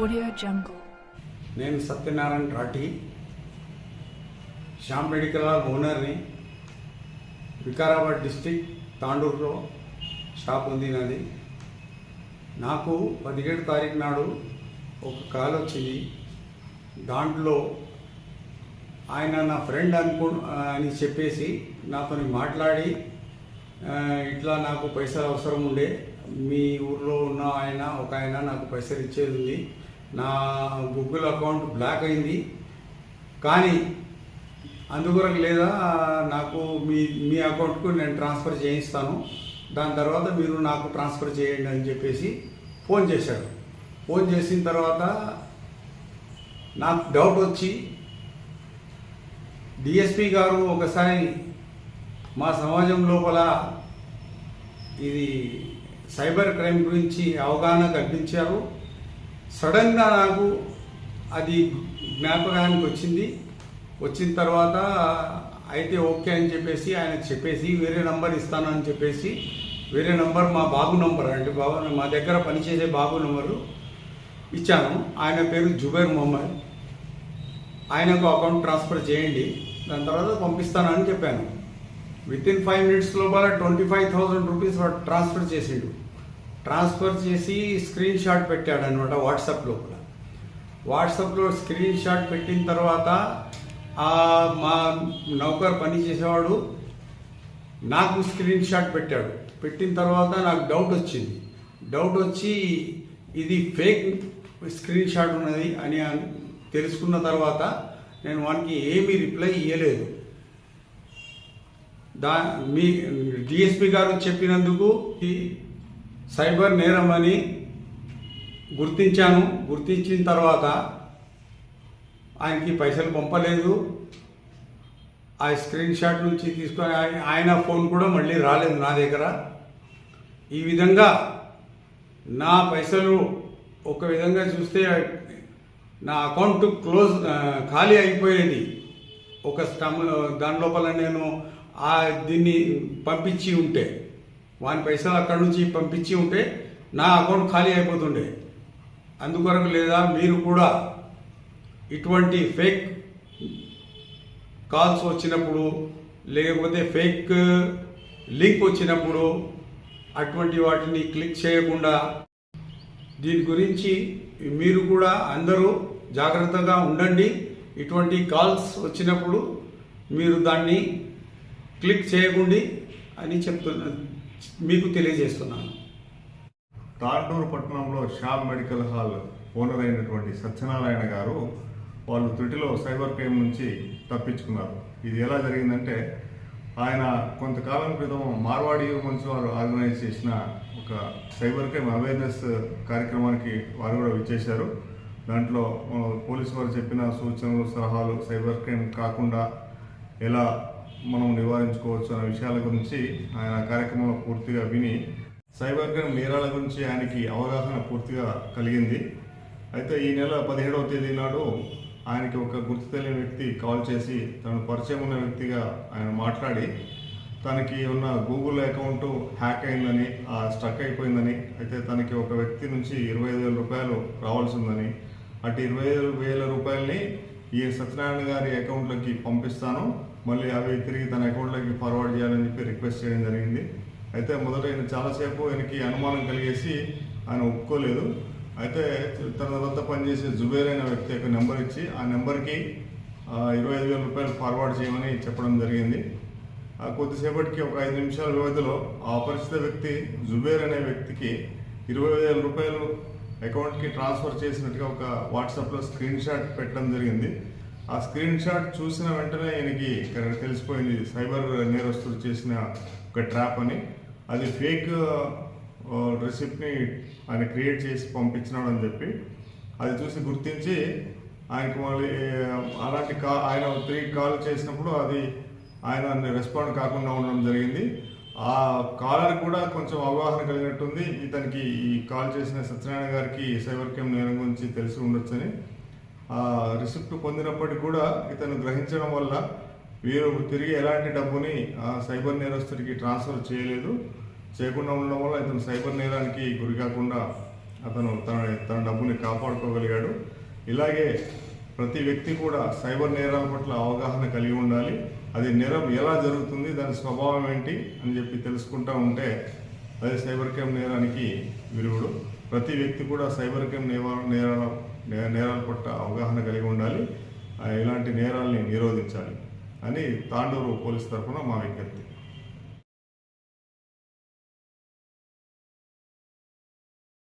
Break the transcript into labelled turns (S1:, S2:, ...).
S1: jungle.
S2: నేను Satyanarayana Rathee Shyam medical ఓనర్ని Vikarabad district తాండూరులో shop ఉంది నాది. నాకు పదిహేడు తారీఖు నాడు ఒక కాల్ వచ్చింది. దాంట్లో ఆయన నా ఫ్రెండ్ అనుకు అని చెప్పేసి నాతో మాట్లాడి ఇట్లా నాకు పైసలు అవసరం ఉండే మీ ఊర్లో ఉన్న ఆయన ఒక ఆయన నాకు పైసలు ఇచ్చేది ఉంది. నా గూగుల్ అకౌంట్ బ్లాక్ అయింది. కానీ అందుకొరకు లేదా నాకు మీ మీ అకౌంట్కు నేను ట్రాన్స్ఫర్ చేయిస్తాను. దాని తర్వాత మీరు నాకు ట్రాన్స్ఫర్ చేయండి అని చెప్పేసి ఫోన్ చేశాడు. ఫోన్ చేసిన తర్వాత నాకు డౌట్ వచ్చి డిఎస్పి గారు ఒకసారి మా సమాజం లోపల ఇది సైబర్ క్రైమ్ గురించి అవగాహన కల్పించారు. సడన్గా నాకు అది జ్ఞాపకానికి వచ్చింది. వచ్చిన తర్వాత అయితే ఓకే అని చెప్పేసి ఆయన చెప్పేసి వేరే నంబర్ ఇస్తాను అని చెప్పేసి వేరే నంబర్ మా బాబు నంబర్ అంటే బాబు మా దగ్గర పనిచేసే బాబు నంబరు ఇచ్చాను. ఆయన పేరు జుబైర్ మొహమ్మద్. ఆయనకు అకౌంట్ ట్రాన్స్ఫర్ చేయండి. దాని తర్వాత పంపిస్తానని చెప్పాను. విత్ ఇన్ ఫైవ్ మినిట్స్ లోపల twenty five thousand rupees transfer చేసిండు. ట్రాన్స్ఫర్ చేసి స్క్రీన్ షాట్ పెట్టాడు అనమాట వాట్సాప్ లోపల. వాట్సాప్లో స్క్రీన్ షాట్ పెట్టిన తర్వాత ఆ మా నౌకర్ పని చేసేవాడు నాకు స్క్రీన్ షాట్ పెట్టాడు. పెట్టిన తర్వాత నాకు డౌట్ వచ్చింది. డౌట్ వచ్చి ఇది ఫేక్ స్క్రీన్ షాట్ ఉన్నది అని తెలుసుకున్న తర్వాత నేను వానికి ఏమీ రిప్లై ఇవ్వలేదు దా మీ డిఎస్పి గారు చెప్పినందుకు సైబర్ నేరం అని గుర్తించాను. గుర్తించిన తర్వాత ఆయనకి పైసలు పంపలేదు. ఆ స్క్రీన్ షాట్ నుంచి తీసుకొని ఆయన- ఆయన ఫోన్ కూడా మళ్ళీ రాలేదు నా దగ్గర. ఈ విధంగా నా పైసలు ఒక విధంగా చూస్తే నా అకౌంట్ క్లోజ్ ఖాళీ అయిపోయేది. ఒక స్టమ్ దాని లోపల నేను ఆ దీన్ని పంపించి ఉంటే. వాని పైసలు అక్కడి నుంచి పంపించి ఉంటే నా అకౌంట్ ఖాళీ అయిపోతుండే. అందుకొరకు లేదా మీరు కూడా ఇటువంటి ఫేక్ కాల్స్ వచ్చినప్పుడు లేకపోతే ఫేక్ లింక్ వచ్చినప్పుడు అటువంటి వాటిని క్లిక్ చేయకుండా దీని గురించి మీరు కూడా అందరూ జాగ్రత్తగా ఉండండి. ఇటువంటి కాల్స్ వచ్చినప్పుడు మీరు దాన్ని క్లిక్ చేయకండి అని చెప్తున్నాను మీకు తెలియజేస్తున్నాను.
S3: తాండూరు పట్టణంలో శ్యామ్ మెడికల్ హాల్ ఓనర్ అయినటువంటి సత్యనారాయణ గారు వాళ్ళు త్రుటిలో సైబర్ క్రైమ్ నుంచి తప్పించుకున్నారు. ఇది ఎలా జరిగిందంటే ఆయన కొంతకాలం క్రితం మార్వాడి మంచి వారు ఆర్గనైజ్ చేసిన ఒక సైబర్ క్రైమ్ అవేర్నెస్ కార్యక్రమానికి వారు కూడా విచ్చేశారు. దాంట్లో పోలీసు వారు చెప్పిన సూచనలు సలహాలు సైబర్ క్రైమ్ కాకుండా ఎలా మనం నివారించుకోవచ్చు అనే విషయాల గురించి ఆయన కార్యక్రమంలో పూర్తిగా విని సైబర్ క్రైమ్ నేరాల గురించి ఆయనకి అవగాహన పూర్తిగా కలిగింది. అయితే ఈ నెల పదిహేడవ తేదీ నాడు ఆయనకి ఒక గుర్తు తెలియని వ్యక్తి కాల్ చేసి తను పరిచయం ఉన్న వ్యక్తిగా ఆయన మాట్లాడి తనకి ఉన్న గూగుల్ అకౌంట్ హ్యాక్ అయిందని ఆ స్ట్రక్ అయిపోయిందని అయితే తనకి ఒక వ్యక్తి నుంచి ఇరవై ఐదు వేల రూపాయలు రావాల్సిందని అటు ఇరవై ఐదు వేల రూపాయలని ఈ సత్యనారాయణ గారి అకౌంట్లోకి పంపిస్తాను. మళ్ళీ అవి తిరిగి తన అకౌంట్లోకి ఫార్వర్డ్ చేయాలని చెప్పి రిక్వెస్ట్ చేయడం జరిగింది. అయితే మొదట ఆయన చాలాసేపు ఆయనకి అనుమానం కలిగేసి ఆయన ఒప్పుకోలేదు. అయితే తన వద్ద పనిచేసే జుబేర్ అనే వ్యక్తి యొక్క నెంబర్ ఇచ్చి ఆ నెంబర్కి ఇరవై ఐదు వేల రూపాయలు ఫార్వర్డ్ చేయమని చెప్పడం జరిగింది. ఆ కొద్దిసేపటికి ఒక ఐదు నిమిషాల వ్యవధిలో ఆ అపరిచిత వ్యక్తి జుబేర్ అనే వ్యక్తికి ఇరవై వేల రూపాయలు అకౌంట్కి ట్రాన్స్ఫర్ చేసినట్టుగా ఒక వాట్సాప్లో స్క్రీన్ షాట్ పెట్టడం జరిగింది. ఆ స్క్రీన్ షాట్ చూసిన వెంటనే ఈయనకి ఇక్కడ తెలిసిపోయింది. సైబర్ నేరస్తులు చేసిన ఒక ట్రాప్ అని. అది ఫేక్ రెసిప్ట్ని ఆయన క్రియేట్ చేసి పంపించినాడు అని చెప్పి. అది చూసి గుర్తించి ఆయనకి మళ్ళీ అలాంటి కా ఆయన తిరిగి కాల్ చేసినప్పుడు అది ఆయన రెస్పాండ్ కాకుండా ఉండడం జరిగింది. ఆ కాలర్ కూడా కొంచెం అవగాహన కలిగినట్టుంది. ఇతనికి ఈ కాల్ చేసిన సత్యనారాయణ గారికి సైబర్ క్రైమ్ నేరం గురించి తెలిసి ఉండొచ్చని. రిసిప్ట్ పొందినప్పటికీ కూడా ఇతను గ్రహించడం వల్ల వీరు తిరిగి ఎలాంటి డబ్బుని ఆ సైబర్ నేరస్తుడికి ట్రాన్స్ఫర్ చేయలేదు. చేయకుండా ఉండడం వల్ల ఇతను సైబర్ నేరానికి గురి కాకుండా అతను తన తన డబ్బుని కాపాడుకోగలిగాడు. ఇలాగే ప్రతి వ్యక్తి కూడా సైబర్ నేరాల పట్ల అవగాహన కలిగి ఉండాలి. అది నేరం ఎలా జరుగుతుంది దాని స్వభావం ఏంటి అని చెప్పి తెలుసుకుంటా ఉంటే అది సైబర్ క్రైమ్ నేరానికి విలువడు. ప్రతి వ్యక్తి కూడా సైబర్ క్రైమ్ నివారణ నేరాల నేరాల పట్ల అవగాహన కలిగి ఉండాలి. ఆ, ఇలాంటి నేరాలని నిరోధించాలి అని తాండూరు పోలీస్ తరఫున మా విజ్ఞప్తి.